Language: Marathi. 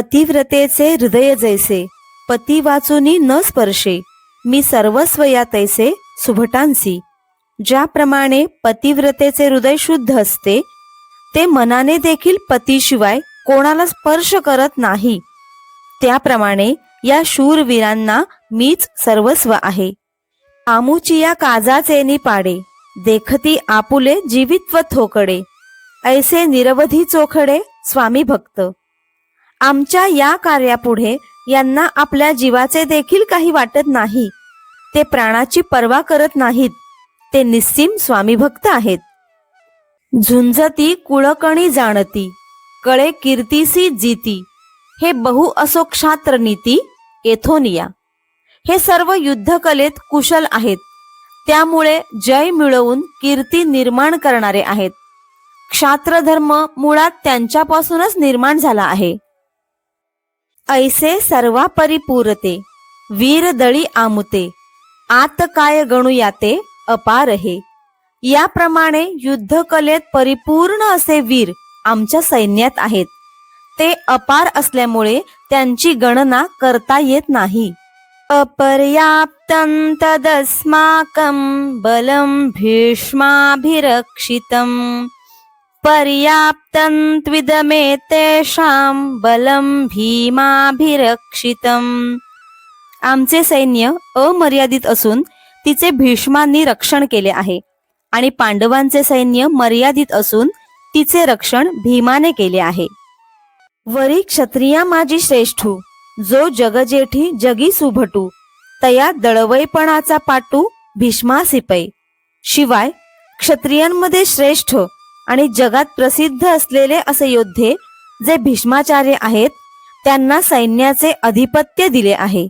पतिव्रतेचे हृदय जैसे पती वाचूनी न स्पर्शे मी सर्वस्व या तैसे सुभटांसी. ज्याप्रमाणे पतिव्रतेचे हृदय शुद्ध असते ते मनाने देखील पतीशिवाय कोणाला स्पर्श करत नाही. त्याप्रमाणे या शूरवीरांना मीच सर्वस्व आहे. आमुची या काजाचेनी पाडे देखती आपुले जीवित्व थोकडे. ऐसे निरवधी चोखडे स्वामी भक्त. आमच्या या कार्यापुढे यांना आपल्या जीवाचे देखील काही वाटत नाही. ते प्राणाची पर्वा करत नाहीत. ते निस्सीम स्वामी भक्त आहेत. झुंजती कुळकणी जाणती कळे कीर्तीसी जीती. हे बहु असो क्षात्र नीती एथोनिया हे सर्व युद्धकलेत कुशल आहेत. त्यामुळे जय मिळवून कीर्ती निर्माण करणारे आहेत. क्षात्रधर्म मुळात त्यांच्यापासूनच निर्माण झाला आहे. ऐसे सर्वा परिपूरते वीर दळी आमुते आत काय गणुयाते अपार हे याप्रमाणे युद्धकलेत परिपूर्ण असे वीर आमच्या सैन्यात आहेत. ते अपार असल्यामुळे त्यांची गणना करता येत नाही. अपर्याप्तं तदस्माकं बलं भीष्माभिरक्षितम्. पर्याप्तं त्विदमेतेषां बलं भीमाभिरक्षितम्. आमचे सैन्य अमर्यादित असून तिचे भीष्मांनी रक्षण केले आहे आणि पांडवांचे सैन्य मर्यादित असून तिचे रक्षण भीमाने केले आहे. वरी क्षत्रिया माझी श्रेष्ठू जो जगजेठी जगी सुभटू तया दळवईपणाचा पाटू भीष्मासिपै शिवाय क्षत्रियांमध्ये श्रेष्ठ आणि जगात प्रसिद्ध असलेले असे योद्धे जे भीष्माचार्य आहेत त्यांना सैन्याचे अधिपत्य दिले आहे.